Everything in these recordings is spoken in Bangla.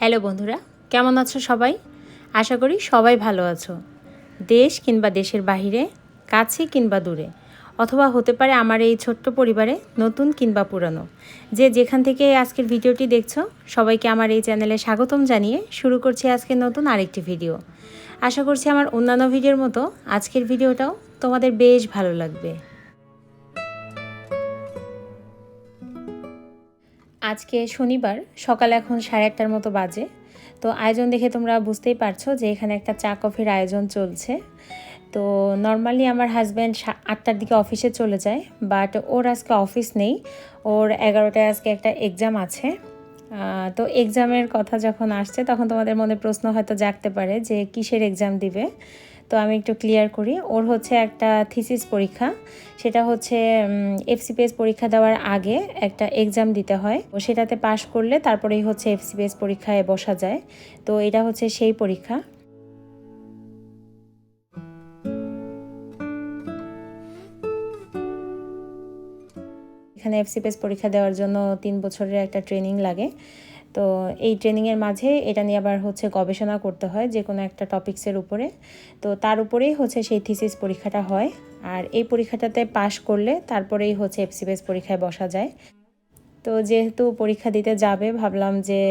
হ্যালো বন্ধুরা, কেমন আছো সবাই? আশা করি সবাই ভালো আছো। দেশ কিংবা দেশের বাহিরে, কাছে কিংবা দূরে, অথবা হতে পারে আমার এই ছোট্ট পরিবারে, নতুন কিংবা পুরানো। যে যেখান থেকে আজকের ভিডিওটি দেখছ, সবাইকে আমার এই চ্যানেলে স্বাগতম জানিয়ে শুরু করছি আজকের নতুন আরেকটি ভিডিও। আশা করছি আমার অন্যান্য ভিডিওর মতো আজকের ভিডিওটাও তোমাদের বেশ ভালো লাগবে। আজকে শনিবার, সকাল এখন সাড়ে একটার মতো বাজে। তো আয়োজন দেখে তোমরা বুঝতেই পারছ যে এখানে একটা চা কফির আয়োজন চলছে। তো নর্মালি আমার হাজব্যান্ড আটটার দিকে অফিসে চলে যায় বাট ওর আজকে অফিস নেই। ওর এগারোটায় আজকে একটা এক্সাম আছে। তো এক্সামের কথা যখন আসছে, তখন তোমাদের মনে প্রশ্ন হয়তো জাগতে পারে যে কিসের এক্সাম দিবে? তো আমি একটু ক্লিয়ার করি। ওর হচ্ছে একটা থিসিস পরীক্ষা। সেটা হচ্ছে এফসিপিএস পরীক্ষা দেওয়ার আগে একটা এক্সাম দিতে হয়। ও সেটাতে পাশ করলে তারপরেই হচ্ছে এফসিপিএস পরীক্ষায় বসা যায়। তো এটা হচ্ছে সেই পরীক্ষা। এখানে এফসিপিএস পরীক্ষা দেওয়ার জন্য তিন বছরের একটা ট্রেনিং লাগে। তো এই ট্রেনিংয়ের মাঝে এটা নিয়ে আবার হচ্ছে গবেষণা করতে হয় যে কোনো একটা টপিক্সের উপরে। তো তার উপরেই হচ্ছে সেই থিসিস পরীক্ষাটা হয়। আর এই পরীক্ষাটাতে পাশ করলে তারপরেই হচ্ছে এফসিপিএস পরীক্ষায় বসা যায়। তো যেহেতু পরীক্ষা দিতে যাবে, ভাবলাম যে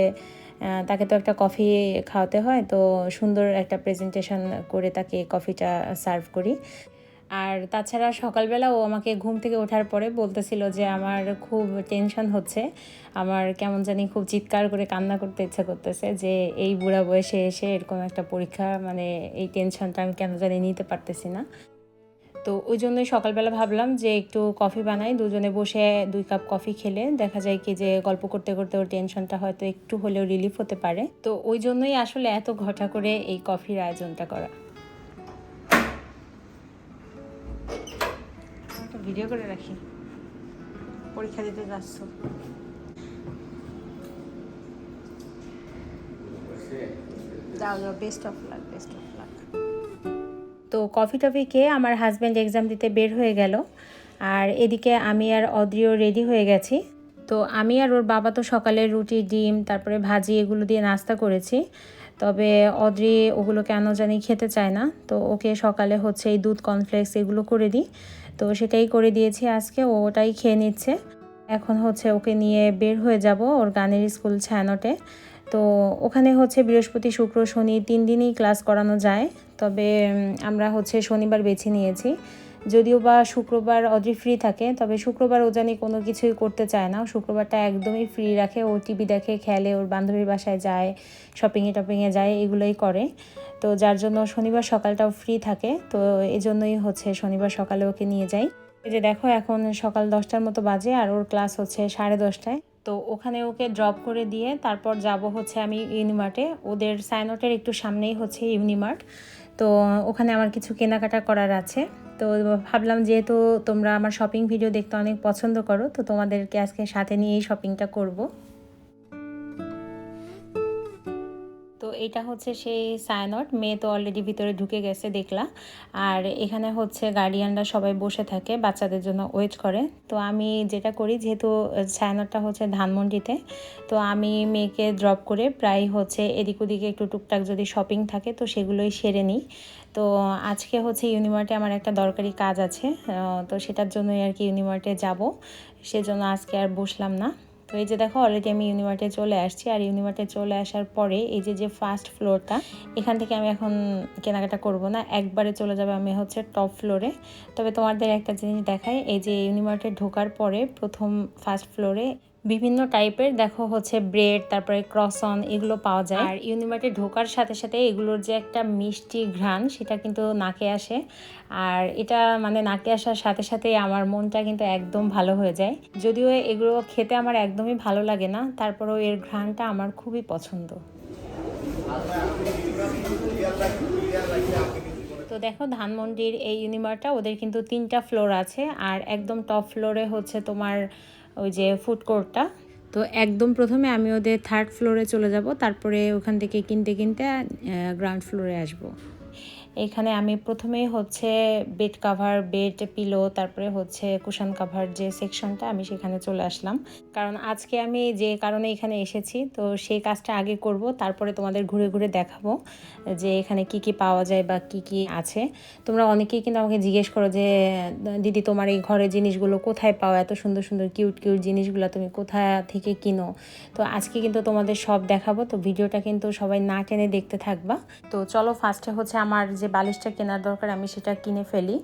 তাকে তো একটা কফি খাওয়াতে হয়, তো সুন্দর একটা প্রেজেন্টেশন করে তাকে কফিটা সার্ভ করি। আর তাছাড়া সকালবেলা ও আমাকে ঘুম থেকে ওঠার পরে বলতেছিল যে আমার খুব টেনশন হচ্ছে। আমার কেমন জানি খুব চিৎকার করে কান্না করতে ইচ্ছা করতেছে যে এই বুড়া বয়সে এসে এরকম একটা পরীক্ষা মানে এই টেনশনটা আমি কেন জানি নিতে পারতেছি না। তো ওই জন্যই সকালবেলা ভাবলাম যে একটু কফি বানাই, দুজনে বসে দুই কাপ কফি খেলে। দেখা যায় কি যে গল্প করতে করতে ওর টেনশনটা হয়তো একটু হলেও রিলিফ হতে পারে। তো ওই জন্যই আসলে এত ঘটা করে এই কফির আয়োজনটা করা। ভিডিও করে রাখি। পরীক্ষা দিতে যাচ্ছ। যাও যাও বেস্ট অফ বেস্ট অফ তো কফি টফি খেয়ে আমার হাজব্যান্ড এক্সাম দিতে বের হয়ে গেল। আর এদিকে আমি আর অদ্রিও রেডি হয়ে গেছি। তো আমি আর ওর বাবা তো সকালে রুটি, ডিম, তারপরে ভাজি এগুলো দিয়ে নাস্তা করেছি। তবে অদ্রি ওগুলো কেন জানি খেতে চায় না। তো ওকে সকালে হচ্ছে এই দুধ কর্নফ্লেক্স এগুলো করে দিই। তো সেটাই করে দিয়েছি আজকে, ও ওটাই খেয়ে নিচ্ছে। এখন হচ্ছে ওকে নিয়ে বের হয়ে যাব ওর গানের স্কুল ছায়ানটে। তো ওখানে হচ্ছে বৃহস্পতি, শুক্র, শনি তিন দিনই ক্লাস করানো যায়। তবে আমরা হচ্ছে শনিবার বেছে নিয়েছি। যদিও বা শুক্রবার অদ্রি ফ্রি থাকে, তবে শুক্রবার ও জানি কোনো কিছুই করতে চায় না। শুক্রবারটা একদমই ফ্রি রাখে, ও টিভি দেখে, খেলে, ওর বান্ধবীর বাসায় যায় শপিংয়ে টপিংয়ে যায়, এগুলোই করে। তো যার জন্য শনিবার সকালটাও ফ্রি থাকে, তো এই জন্যই হচ্ছে শনিবার সকালে ওকে নিয়ে যাই। এই যে দেখো, এখন সকাল দশটার মতো বাজে আর ওর ক্লাস হচ্ছে সাড়ে দশটায়। তো ওখানে ওকে ড্রপ করে দিয়ে তারপর যাব হচ্ছে আমি ইউনিমার্টে ওদের সাইনটের একটু সামনেই হচ্ছে ইউনিমার্ট তো ওখানে আমার কিছু কেনাকাটা করার আছে। তো ভাবলাম যেহেতু তোমরা আমার শপিং ভিডিও দেখতে অনেক পছন্দ করো, তো তোমাদেরকে আজকে সাথে নিয়েই শপিংটা করব। তো এটা হচ্ছে সেই সায়ানট। মেয়ে তো অলরেডি ভিতরে ঢুকে গেছে, দেখলা। আর এখানে হচ্ছে গার্ডিয়ানরা সবাই বসে থাকে, বাচ্চাদের জন্য ওয়েট করে। তো আমি যেটা করি, যেহেতু ছায়ানটটা হচ্ছে ধানমন্ডিতে, তো আমি মেয়েকে ড্রপ করে প্রায় হচ্ছে এদিক ওদিকে একটু টুকটাক যদি শপিং থাকে, তো সেগুলোই সেরে নিই। তো আজকে হচ্ছে ইউনিমার্টে আমার একটা দরকারি কাজ আছে তো সেটার জন্যই আর কি ইউনিমার্টে যাব। সেজন্য আজকে আর বসলাম না। তো এই যে দেখো অলরেডি আমি ইউনিভার্টে চলে আসছি। আর ইউনিভার্টে চলে আসার পরে এই যে যে ফার্স্ট ফ্লোরটা এখান থেকে আমি এখন কেনাকাটা করব না। একবারে চলে যাবে আমি হচ্ছে টপ ফ্লোরে তবে তোমাদের একটা জিনিস দেখাই, এই যে ইউনিভার্টে ঢোকার পরে প্রথম ফার্স্ট ফ্লোরে বিভিন্ন টাইপের, দেখো হচ্ছে ব্রেড, তারপরে ক্রসন এগুলো পাওয়া যায়। আর ইউনিমার্টে ঢোকার সাথে সাথে এগুলোর যে একটা মিষ্টি ঘ্রাণ, সেটা কিন্তু নাকে আসে। আর এটা মানে নাকে আসার সাথে সাথে আমার মনটা কিন্তু একদম ভালো হয়ে যায়। যদিও এগুলো খেতে আমার একদমই ভালো লাগে না, তারপরেও এর ঘ্রাণটা আমার খুবই পছন্দ। তো দেখো ধানমন্ডির এই ইউনিমার্টটা ওদের কিন্তু তিনটা ফ্লোর আছে। আর একদম টপ ফ্লোরে হচ্ছে তোমার ওই যে ফুড কোর্টটা তো একদম প্রথমে আমি ওদের থার্ড ফ্লোরে চলে যাব, তারপরে ওখান থেকে কিনতে কিনতে গ্রাউন্ড ফ্লোরে আসব। এখানে আমি প্রথমেই হচ্ছে বেড কাভার বেড পিলো তারপরে হচ্ছে কুশন কাভার যে সেকশনটা আমি সেখানে চলে আসলাম। কারণ আজকে আমি যে কারণে এখানে এসেছি, তো সেই কাজটা আগে করব, তারপরে তোমাদের ঘুরে ঘুরে দেখাবো যে এখানে কি কি পাওয়া যায় বা কি কি আছে। তোমরা অনেকেই কিন্তু আমাকে জিজ্ঞেস করো যে, দিদি, তোমার এই ঘরের জিনিসগুলো কোথায় পাও? এত সুন্দর সুন্দর কিউট কিউট জিনিসগুলো তুমি কোথা থেকে কিনো? তো আজকে কিন্তু তোমাদের সব দেখাবো, তো ভিডিওটা কিন্তু সবাই না টেনে দেখতে থাকবা। তো চলো ফার্স্টে হচ্ছে আমার যে বালিশটা কেনার দরকার, আমি সেটা কিনে ফেলি।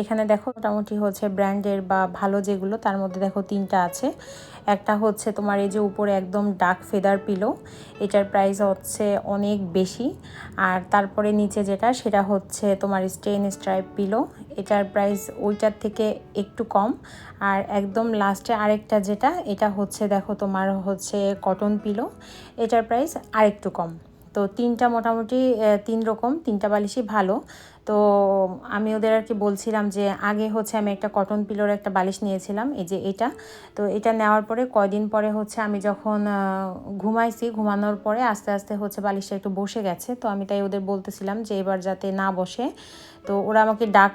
এখানে দেখো মোটামুটি হচ্ছে ব্র্যান্ডের বা ভালো যেগুলো, তার মধ্যে দেখো তিনটা আছে। একটা হচ্ছে তোমার এই যে উপরে একদম ডাক ফেদার পিলো, এটার প্রাইস হচ্ছে অনেক বেশি। আর তারপরে নিচে যেটা, সেটা হচ্ছে তোমার স্টেন স্ট্রাইপ পিলো, এটার প্রাইস ওইটার থেকে একটু কম। আর একদম লাস্টে আরেকটা যেটা, এটা হচ্ছে দেখো তোমার হচ্ছে কটন পিলো, এটার প্রাইস আরেকটু কম। তো তিনটা মোটামুটি তিন রকম, তিনটা বালিশই ভালো। তো আমি ওদের আর কি বলছিলাম যে আগে হচ্ছে আমি একটা কটন পিলোর একটা বালিশ নিয়েছিলাম, এই যে এটা। তো এটা নেওয়ার পরে কয়দিন পরে হচ্ছে আমি যখন ঘুমাইছি, ঘুমানোর পরে আস্তে আস্তে হচ্ছে বালিশটা একটু বসে গেছে। তো আমি তাই ওদের বলতেছিলাম যে এবার যাতে না বসে। তো ওরা আমাকে ডাক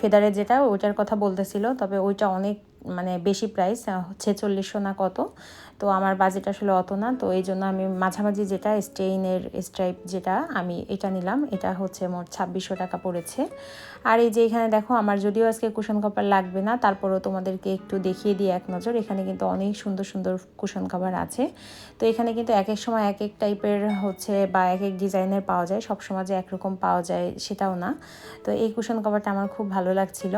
ফেদারের যেটা, ওইটার কথা বলতেছিল, তবে ওইটা অনেক মানে বেশি প্রাইস ছেচল্লিশশো না কত। তো আমার বাজেট আসলে অত না, তো এই জন্য আমি মাঝামাঝি যেটা স্টেইনের স্ট্রাইপ যেটা, আমি এটা নিলাম। এটা হচ্ছে মোট ছাব্বিশশো টাকা পড়েছে। আর এই যে এখানে দেখো, আমার যদিও আজকে কুশন কাভার লাগবে না, তারপরেও তোমাদেরকে একটু দেখিয়ে দিই এক নজর। এখানে কিন্তু অনেক সুন্দর সুন্দর কুশন কাভার আছে। তো এখানে কিন্তু এক এক সময় এক এক টাইপের হচ্ছে বা এক এক ডিজাইনের পাওয়া যায়। সব সময় যে একরকম পাওয়া যায় সেটাও না। তো এই কুশন কাভারটা আমার খুব ভালো লাগছিল।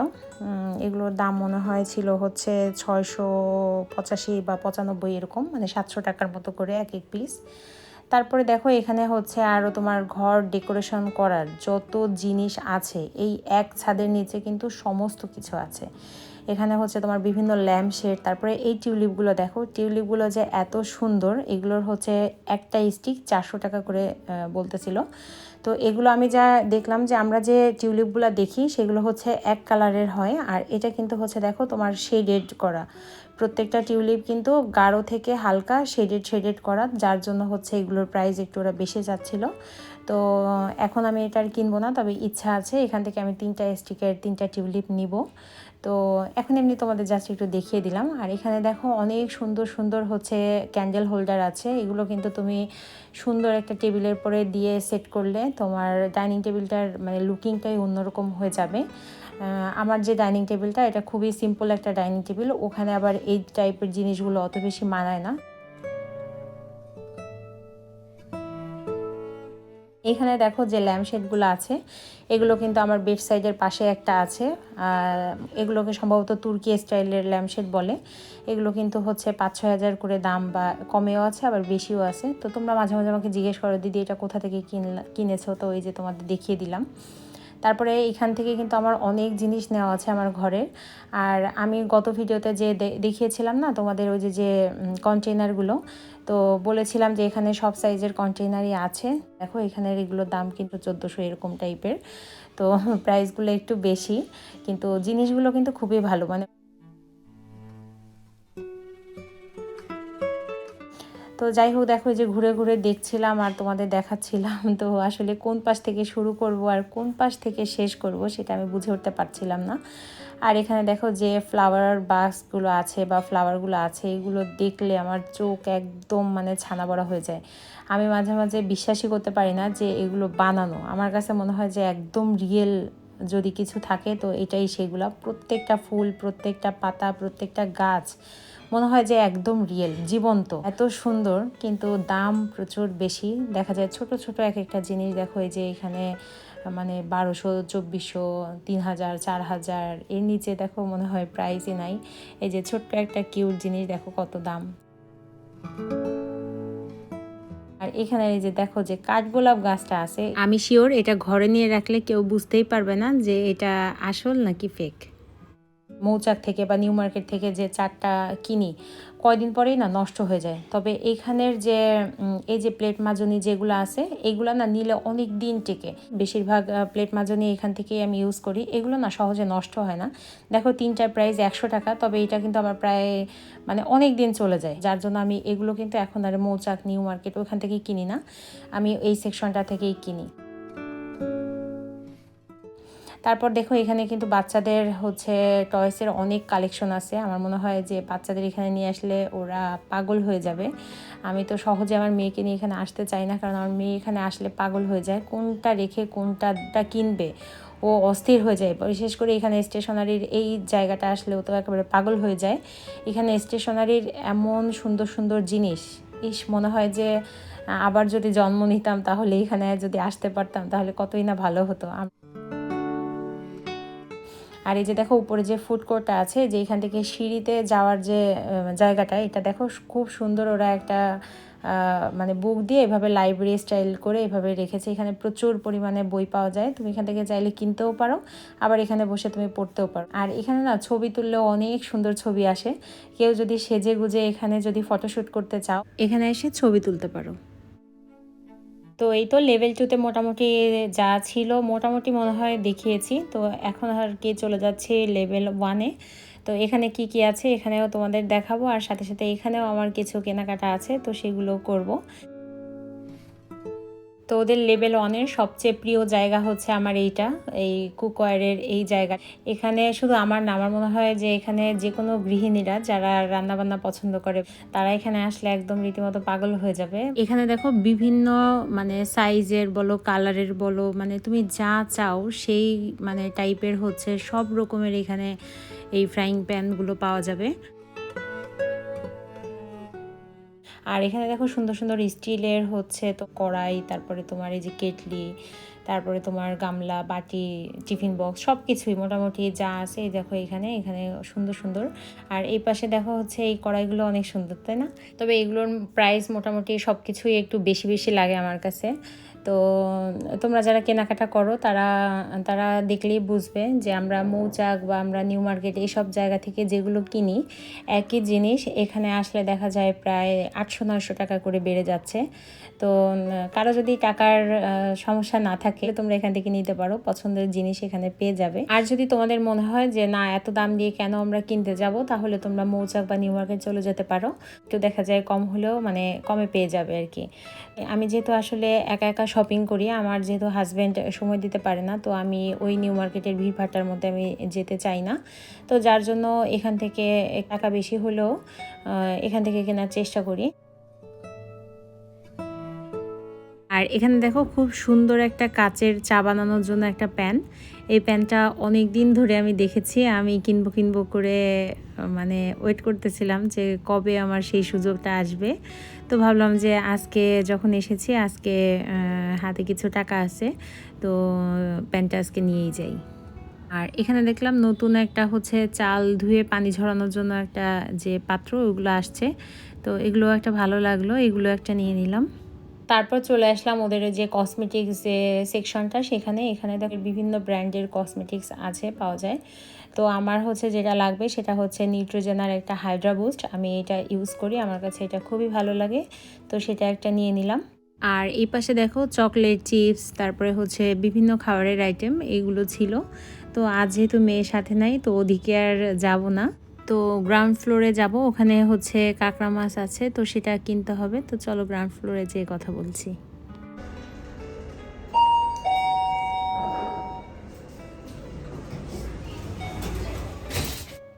এগুলোর দাম মনে হয় ছিল হচ্ছে ছয়শো পঁচাশি বা পঁচানব্বই এরকম মানে সাতশো টাকার মতো করে এক এক পিস তারপরে দেখো এখানে হচ্ছে আরও তোমার ঘর ডেকোরেশন করার যত জিনিস আছে, এই এক ছাদের নিচে কিন্তু সমস্ত কিছু আছে। এখানে হচ্ছে তোমার বিভিন্ন ল্যাম্প শেড তারপরে এই টিউলিপগুলো দেখো, টিউলিপগুলো যে এত সুন্দর, এগুলোর হচ্ছে একটা স্টিক চারশো টাকা করে বলতেছিল। তো এগুলো আমি যা দেখলাম যে আমরা যে টিউলিপগুলো দেখি, সেগুলো হচ্ছে এক কালারের হয়, আর এটা কিন্তু হচ্ছে দেখো তোমার শেডেড করা। প্রত্যেকটা টিউলিপ কিন্তু গাঢ় থেকে হালকা শেডেড শেডেড করা, যার জন্য হচ্ছে এগুলোর প্রাইস একটু ওরা বেশি যাচ্ছিল। তো, এখন আমি এটা আর কিনবো না, তবে ইচ্ছা আছে, এখান থেকে আমি তিনটা স্টিকের তিনটা টিউলিপ নিব। তো এখন এমনি তোমাদের জাস্ট একটু দেখিয়ে দিলাম। আর এখানে দেখো অনেক সুন্দর সুন্দর হচ্ছে ক্যান্ডেল হোল্ডার আছে। এগুলো কিন্তু তুমি সুন্দর একটা টেবিলের পরে দিয়ে সেট করলে তোমার ডাইনিং টেবিলটার মানে লুকিংটাই অন্যরকম হয়ে যাবে। আমার যে ডাইনিং টেবিলটা, এটা খুবই সিম্পল একটা ডাইনিং টেবিল ওখানে আবার এই টাইপের জিনিসগুলো অত বেশি মানায় না। এখানে দেখো যে ল্যাম্পশেডগুলো আছে, এগুলো কিন্তু আমার বেড সাইডের পাশে একটা আছে। আর এগুলোকে সম্ভবত তুর্কি স্টাইলের ল্যাম্পশেড বলে। এগুলো কিন্তু হচ্ছে পাঁচ ছয় হাজার করে দাম বা কমেও আছে, আবার বেশিও আছে। তো তোমরা মাঝে মাঝে আমাকে জিজ্ঞেস করো, দিদি, এটা কোথা থেকে কিনলা, কিনেছো? তো ওই যে তোমাদের দেখিয়ে দিলাম। তারপরে এখান থেকে কিন্তু আমার অনেক জিনিস নেওয়া আছে আমার ঘরের আর আমি গত ভিডিওতে যে দেখিয়েছিলাম না তোমাদের ওই যে যে কন্টেনারগুলো তো বলেছিলাম যে এখানে সব সাইজের কন্টেনারই আছে। দেখো এখানের এগুলোর দাম কিন্তু চোদ্দোশো এরকম টাইপের তো প্রাইসগুলো একটু বেশি, কিন্তু জিনিসগুলো কিন্তু খুবই ভালো। মানে তো যাই হোক, দেখো যে ঘুরে ঘুরে দেখছিলাম আর তোমাদের দেখাচ্ছিলাম, তো আসলে কোন পাশ থেকে শুরু করব আর কোন পাশ থেকে শেষ করব সেটা আমি বুঝে উঠতে পারছিলাম না। আর এখানে দেখো যে ফ্লাওয়ার বাক্সগুলো আছে বা ফ্লাওয়ারগুলো আছে, এগুলো দেখলে আমার চোখ একদম মানে ছানা বড়া হয়ে যায়। আমি মাঝে মাঝে বিশ্বাসই করতে পারি না যে এগুলো বানানো। আমার কাছে মনে হয় যে একদম রিয়েল যদি কিছু থাকে তো এটাই সেগুলো। প্রত্যেকটা ফুল, প্রত্যেকটা পাতা, প্রত্যেকটা গাছ মনে হয় যে একদম রিয়েল জীবন্ত। এত সুন্দর, কিন্তু দাম প্রচুর বেশি। দেখা যায় ছোট ছোট এক একটা জিনিস দেখো, এই যে এখানে মানে বারোশো, চব্বিশশো, তিন হাজার, চার হাজার, এর নিচে দেখো মনে হয় প্রাইসই নাই। এই যে ছোট্ট একটা কিউট জিনিস দেখো কত দাম। আর এখানে এই যে দেখো যে কাঠগোলাপ গাছটা আছে। আমি শিওর এটা ঘরে নিয়ে রাখলে কেউ বুঝতেই পারবে না যে এটা আসল নাকি ফেক মৌচাক থেকে বা নিউ মার্কেট থেকে যে চারটা কিনি, কয়দিন পরেই না নষ্ট হয়ে যায়। তবে এখানের যে এই যে প্লেট মাজনি যেগুলো আছে, এগুলো না নিলে অনেক দিন টেকে। বেশিরভাগ প্লেট মাজনি এখান থেকেই আমি ইউজ করি। এগুলো না সহজে নষ্ট হয় না। দেখো তিনটার প্রাইস একশো টাকা, তবে এটা কিন্তু আমার প্রায় মানে অনেক দিন চলে যায়। যার জন্য আমি এগুলো কিন্তু এখন আর মৌচাক, নিউ মার্কেট ওখান থেকেই কিনি না। আমি এই সেকশনটা থেকেই কিনি। তারপর দেখো এখানে কিন্তু বাচ্চাদের হচ্ছে টয়েসের অনেক কালেকশন আছে। আমার মনে হয় যে বাচ্চাদের এখানে নিয়ে আসলে ওরা পাগল হয়ে যাবে। আমি তো সহজে আমার মেয়েকে নিয়ে এখানে আসতে চাই না, কারণ আমার মেয়ে এখানে আসলে পাগল হয়ে যায়। কোনটা রেখে কোনটাটা কিনবে? ও অস্থির হয়ে যায়। বিশেষ করে এখানে স্টেশনারির এই জায়গাটা আসলে ও তো একেবারে পাগল হয়ে যায়। এখানে স্টেশনারির এমন সুন্দর সুন্দর জিনিস। ইস, মনে হয় যে আবার যদি জন্ম নিতাম তাহলে এখানে যদি আসতে পারতাম তাহলে কতই না ভালো হতো। আর এই যে দেখো, উপরে যে ফুড কোর্টটা আছে, যে এখান থেকে সিঁড়িতে যাওয়ার যে জায়গাটা, এটা দেখো খুব সুন্দর ওরা একটা মানে বুক দিয়ে এভাবে লাইব্রেরি স্টাইল করে এভাবে রেখেছে। এখানে প্রচুর পরিমাণে বই পাওয়া যায়। তুমি এখান থেকে চাইলে কিনতেও পারো, আবার এখানে বসে তুমি পড়তেও পারো। আর এখানে না, ছবি তুললেও অনেক সুন্দর ছবি আসে। কেউ যদি সেজে গুজে এখানে যদি ফটোশ্যুট করতে চাও, এখানে এসে ছবি তুলতে পারো। তো এই তো লেভেল টুতে মোটামুটি যা ছিল মোটামুটি মনে হয় দেখিয়েছি। তো এখন আর কি চলে যাচ্ছে লেভেল ওয়ানে তো এখানে কি কি আছে এখানেও তোমাদের দেখাবো আর সাথে সাথে এখানেও আমার কিছু কেনাকাটা আছে, তো সেগুলো করব। তো ওদের লেভেল ওয়ানের সবচেয়ে প্রিয় জায়গা হচ্ছে আমার এইটা, এই কুকওয়ারের এই জায়গা। এখানে শুধু আমার না, আমার মনে হয় যে এখানে যে কোনো গৃহিণীরা যারা রান্নাবান্না পছন্দ করে, তারা এখানে আসলে একদম রীতিমতো পাগল হয়ে যাবে। এখানে দেখো বিভিন্ন মানে সাইজের বলো, কালারের বলো মানে তুমি যা চাও সেই মানে টাইপের হচ্ছে সব রকমের এখানে এই ফ্রাইং প্যানগুলো পাওয়া যাবে। আর এখানে দেখো সুন্দর সুন্দর স্টিলের হচ্ছে তো কড়াই, তারপরে তোমার এই যে কেটলি, তারপরে তোমার গামলা, বাটি, টিফিন বক্স সব কিছুই মোটামুটি যা আছে এই দেখো এখানে এখানে সুন্দর সুন্দর। আর এই পাশে দেখো হচ্ছে এই কড়াইগুলো অনেক সুন্দর, তাই না? তবে এগুলোর প্রাইস মোটামুটি সব কিছুই একটু বেশি বেশি লাগে আমার কাছে। তো তোমরা যারা কেনাকাটা করো, তারা তারা দেখলেই বুঝবে যে আমরা মৌচাক বা আমরা নিউ মার্কেট এইসব জায়গা থেকে যেগুলো কিনি, একই জিনিস এখানে আসলে দেখা যায় প্রায় আটশো নয়শো টাকা করে বেড়ে যাচ্ছে। তো কারও যদি টাকার সমস্যা না থাকে তোমরা এখান থেকে নিতে পারো, পছন্দের জিনিস এখানে পেয়ে যাবে। আর যদি তোমাদের মনে হয় যে না, এত দাম দিয়ে কেন আমরা কিনতে যাব, তাহলে তোমরা মৌচাক বা নিউ মার্কেট চলে যেতে পারো। তো দেখা যায় কম হলেও মানে কমে পেয়ে যাবে আর কি। আমি যেহেতু আসলে একা একা শপিং করি। আমার যেহেতু হাজব্যান্ড সময় দিতে পারে না, তো আমি ওই নিউ মার্কেটের ভিড় ভিড়ভাট্টার মধ্যে আমি যেতে চাই না। তো যার জন্য এখান থেকে টাকা বেশি হলেও এখান থেকে কেনার চেষ্টা করি। আর এখানে দেখো খুব সুন্দর একটা কাচের চা বানানোর জন্য একটা প্যান। এই প্যানটা অনেক দিন ধরে আমি দেখেছি, আমি কিনবো কিনবো করে মানে ওয়েট করতেছিলাম যে কবে আমার সেই সুযোগটা আসবে। তো ভাবলাম যে আজকে যখন এসেছি, আজকে হাতে কিছু টাকা আছে, তো প্যানটা আজকে নিয়েই যাই। আর এখানে দেখলাম নতুন একটা হচ্ছে চাল ধুয়ে পানি ঝরানোর জন্য একটা যে পাত্র, ওগুলো আসছে। তো এগুলো একটা ভালো লাগল, এগুলো একটা নিয়ে নিলাম। তারপর চলে আসলাম ওদের যে কসমেটিক্স যে সেকশনটা সেখানে, এখানে দেখো বিভিন্ন ব্র্যান্ডের কসমেটিক্স আছে, পাওয়া যায়। তো আমার হচ্ছে যেটা লাগবে সেটা হচ্ছে নিউট্রোজেনার একটা হাইড্রা বুস্ট আমি এটা ইউজ করি, আমার কাছে এটা খুবই ভালো লাগে। তো সেটা একটা নিয়ে নিলাম। আর এই পাশে দেখো চকলেট চিপস তারপরে হচ্ছে বিভিন্ন খাবারের আইটেম এগুলো ছিল। তো আজ যেহেতু মেয়ের সাথে নাই, তো ওদিকে আর যাব না। তো গ্রাউন্ড ফ্লোরে যাব। ওখানে হচ্ছে কাঁকড়া মাছ আছে, তো সেটা কিনতে হবে। তো চলো গ্রাউন্ড ফ্লোরে যেয়ে কথা বলছি।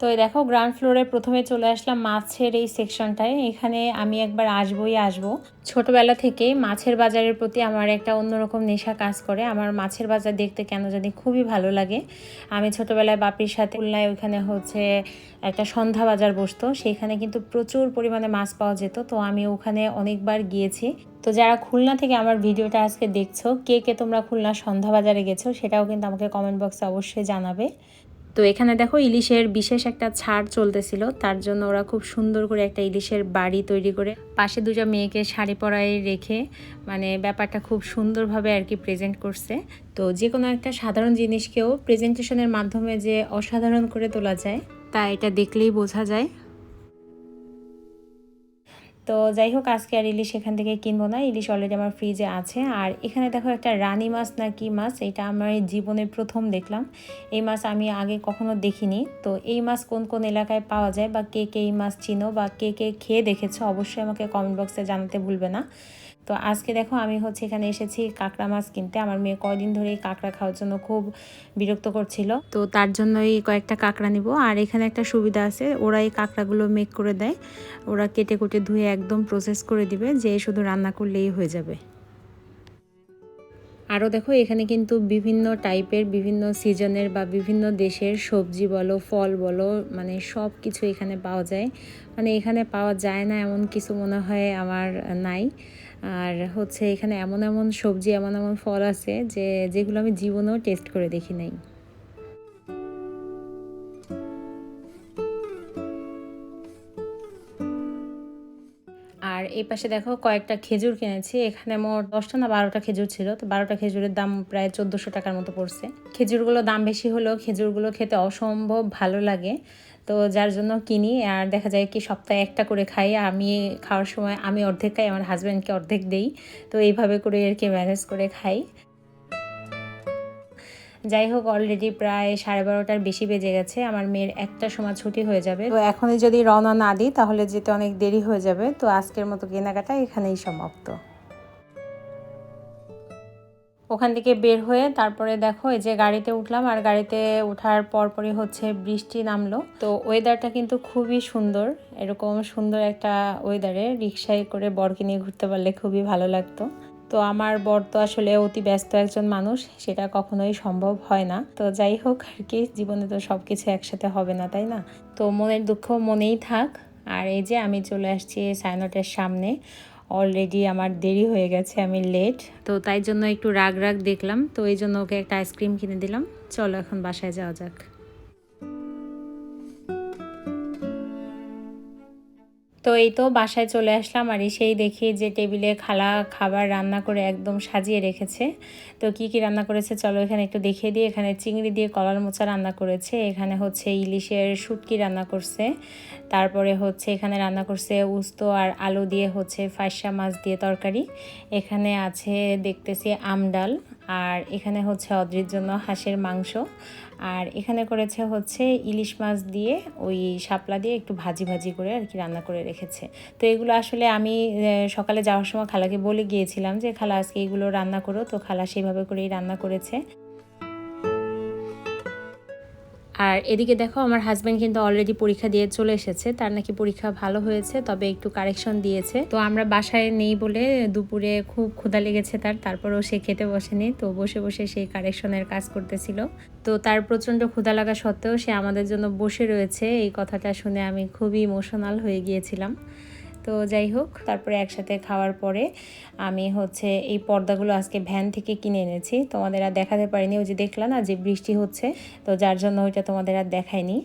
তো দেখো গ্রাউন্ড ফ্লোরে প্রথমে চলে আসলাম মাছের এই সেকশনটায় এখানে আমি একবার আসবোই আসব। ছোটবেলা থেকে মাছের বাজারের প্রতি আমার একটা অন্যরকম নেশা কাজ করে। আমার মাছের বাজার দেখতে কেন জানি খুবই ভালো লাগে। আমি ছোটবেলায় বাপির সাথে খুলনায় ওইখানে হচ্ছে একটা সন্ধ্যা বাজার বসতো। সেইখানে কিন্তু প্রচুর পরিমাণে মাছ পাওয়া যেত। তো আমি ওখানে অনেকবার গিয়েছি। তো যারা খুলনা থেকে আমার ভিডিওটা আজকে দেখছ, কে কে তোমরা খুলনা সন্ধ্যা বাজারে গেছো, সেটাও কিন্তু আমাকে কমেন্ট বক্সে অবশ্যই জানাবে। তো এখানে দেখো ইলিশের বিশেষ একটা ছাড় চলতেছিল, তার জন্য ওরা খুব সুন্দর করে একটা ইলিশের বাড়ি তৈরি করে। পাশে দুটো মেয়েকে শাড়ি পরায় রেখে মানে ব্যাপারটা খুব সুন্দরভাবে আর কি প্রেজেন্ট করছে। তো যে কোনো একটা সাধারণ জিনিসকেও প্রেজেন্টেশনের মাধ্যমে যে অসাধারণ করে তোলা যায়, তা এটা দেখলেই বোঝা যায়। তো যাই হোক, আজকে আর ইলিশ এখান থেকে কিনবো না। ইলিশ অলরেডি আমার ফ্রিজে আছে। আর এখানে দেখো একটা রানী মাছ না কি মাছ, এটা আমার জীবনে প্রথম দেখলাম। এই মাছ আমি আগে কখনো দেখিনি। তো এই মাছ কোন কোন এলাকায় পাওয়া যায় বা কে কে এই মাছ চিনো বা কে কে খেয়ে দেখেছ, অবশ্যই আমাকে কমেন্ট বক্সে জানাতে ভুলবে না। তো আজকে দেখো আমি হচ্ছে এখানে এসেছি কাঁকড়া মাছ কিনতে। আমার মেয়ে কয়দিন ধরেই কাঁকড়া খাওয়ার জন্য খুব বিরক্ত করছিল। তো তার জন্যই কয়েকটা কাঁকড়া নিব। আর এখানে একটা সুবিধা আছে, ওরা এই কাঁকড়াগুলো মেক করে দেয়। ওরা কেটে কুটে ধুয়ে একদম প্রসেস করে দিবে যে শুধু রান্না করলেই হয়ে যাবে। আরও দেখো, এখানে কিন্তু বিভিন্ন টাইপের বিভিন্ন সিজনের বা বিভিন্ন দেশের সবজি বলো, ফল বলো মানে সব কিছু এখানে পাওয়া যায়। মানে এখানে পাওয়া যায় না, এমন কিছু মনে হয় আমার নাই। আর হচ্ছে এখানে এমন এমন সবজি, এমন এমন ফল আছে যে, যেগুলো আমি জীবনেও টেস্ট করে দেখি নাই। আর এই পাশে দেখো কয়েকটা খেজুর কিনেছি। এখানে মোট দশটা না বারোটা খেজুর ছিল। তো বারোটা খেজুরের দাম প্রায় চোদ্দোশো টাকার মতো পড়ছে। খেজুরগুলো দাম বেশি হলেও খেজুরগুলো খেতে অসম্ভব ভালো লাগে। তো যার জন্য কিনি, আর দেখা যায় কি সপ্তাহে একটা করে খাই। আমি খাওয়ার সময় আমি অর্ধেক খাই, আমার হাজব্যান্ডকে অর্ধেক দেই। তো এইভাবে করে আর কি ম্যানেজ করে খাই। যাই হোক অলরেডি প্রায় সাড়ে বারোটার বেশি বেজে গেছে। আমার মেয়ের একটা সময় ছুটি হয়ে যাবে। তো এখনই যদি রওনা না দিই, তাহলে যেতে অনেক দেরি হয়ে যাবে। তো আজকের মতো কেনাকাটা এখানেই সমাপ্ত। ওখান থেকে বের হয়ে তারপরে দেখো এই যে গাড়িতে উঠলাম আর গাড়িতে ওঠার পরপরই হচ্ছে বৃষ্টি নামলো। তো ওয়েদারটা কিন্তু খুবই সুন্দর, এরকম সুন্দর একটা ওয়েদারে রিক্সায় করে বরকে নিয়ে ঘুরতে পারলে খুবই ভালো লাগতো। তো আমার বর তো আসলে অতি ব্যস্ত একজন মানুষ, সেটা কখনোই সম্ভব হয় না। তো যাই হোক আর কি, জীবনে তো সব কিছু একসাথে হবে না, তাই না? তো মনের দুঃখ মনেই থাক। আর এই যে আমি চলে আসছি সায়নটের সামনে অলরেডি আমার দেরি হয়ে গেছে, আমি লেট তো তাই জন্য একটু রাগ রাগ দেখলাম, তো এই জন্য ওকে একটা আইসক্রিম কিনে দিলাম। চলো এখন বাসায় যাওয়া যাক। তো এই তো বাসায় চলে আসলাম আর সেই দেখি যে টেবিলে খালা খাবার রান্না করে একদম সাজিয়ে রেখেছে। তো কি কি রান্না করেছে চলো এখানে একটু দেখিয়ে দিই। এখানে চিংড়ি দিয়ে কলার মোচা রান্না করেছে। এখানে হচ্ছে ইলিশের শুটকি রান্না করছে। তারপরে হচ্ছে এখানে রান্না করছে উস্ত আর আলু দিয়ে হচ্ছে ফাঁসা মাছ দিয়ে তরকারি। এখানে আছে দেখতেছি আমডাল আর এখানে হচ্ছে অদ্রির জন্য হাঁসের মাংস। আর এখানে করেছে হচ্ছে ইলিশ মাছ দিয়ে ওই শাপলা দিয়ে একটু ভাজি ভাজি করে আর কি রান্না করে রেখেছে। তো এগুলো আসলে আমি সকালে যাওয়ার সময় খালাকে বলে গিয়েছিলাম যে, খালা, আজকে এগুলো রান্না করো। তো খালা সেইভাবে করেই রান্না করেছে। আর এদিকে দেখো, আমার হাজব্যান্ড কিন্তু অলরেডি পরীক্ষা দিয়ে চলে এসেছে। তার নাকি পরীক্ষা ভালো হয়েছে, তবে একটু কারেকশন দিয়েছে। তো আমরা বাসায় নেই বলে দুপুরে খুব ক্ষুধা লেগেছে তার, তারপরেও সে খেতে বসেনি, তো বসে বসে সেই কারেকশনের কাজ করতেছিল। তো তার প্রচণ্ড ক্ষুধা লাগা সত্ত্বেও সে আমাদের জন্য বসে রয়েছে। এই কথাটা শুনে আমি খুবই ইমোশনাল হয়ে গিয়েছিলাম। তো যাই হোক, তারপরে একসাথে খাওয়ার পরে আমি হচ্ছে এই পর্দাগুলো আজকে ভ্যান থেকে কিনে এনেছি। তোমাদের আর দেখাতে পারিনি, ওই যে দেখলাম না যে বৃষ্টি হচ্ছে, তো যার জন্য ওইটা তোমাদের আর দেখায়নি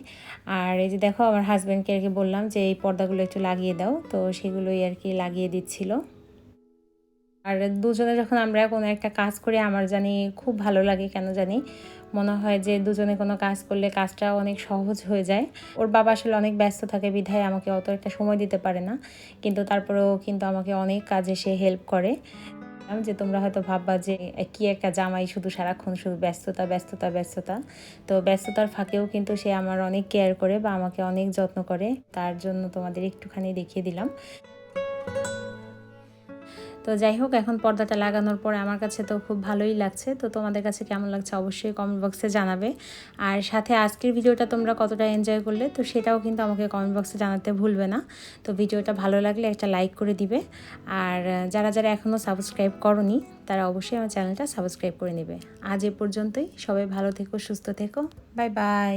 আর এই যে দেখো, আমার হাজব্যান্ডকে আর কি বললাম যে এই পর্দাগুলো একটু লাগিয়ে দাও, তো সেগুলোই আর কি লাগিয়ে দিচ্ছিল। আর দুজনে যখন আমরা কোনো একটা কাজ করি, আমার জানি খুব ভালো লাগে, কেন জানি? মনে হয় যে দুজনে কোনো কাজ করলে কাজটা অনেক সহজ হয়ে যায়। ওর বাবা আসলে অনেক ব্যস্ত থাকে বিধায় আমাকে অত একটা সময় দিতে পারে না। কিন্তু তারপরেও কিন্তু আমাকে অনেক কাজে সে হেল্প করে। যে তোমরা হয়তো ভাববা যে কি একটা জামাই শুধু সারাক্ষণ শুধু ব্যস্ততা ব্যস্ততা ব্যস্ততা। তো ব্যস্ততার ফাঁকেও কিন্তু সে আমার অনেক কেয়ার করে বা আমাকে অনেক যত্ন করে। তার জন্য তোমাদের একটুখানি দেখিয়ে দিলাম। তো যাই হোক, এখন পর্দাটা লাগানোর পরে আমার কাছে তো খুব ভালোই লাগছে। তো তোমাদের কাছে কেমন লাগছে অবশ্যই কমেন্ট বক্সে জানাবে। আর সাথে আজকের ভিডিওটা তোমরা কতটা এনজয় করলে, তো সেটাও কিন্তু আমাকে কমেন্ট বক্সে জানাতে ভুলবে না। তো ভিডিওটা ভালো লাগলে একটা লাইক করে দিবে। আর যারা যারা এখনও সাবস্ক্রাইব করনি, তারা অবশ্যই আমার চ্যানেলটা সাবস্ক্রাইব করে নেবে। আজ এ পর্যন্তই। সবাই ভালো থেকো, সুস্থ থেকো। Bye bye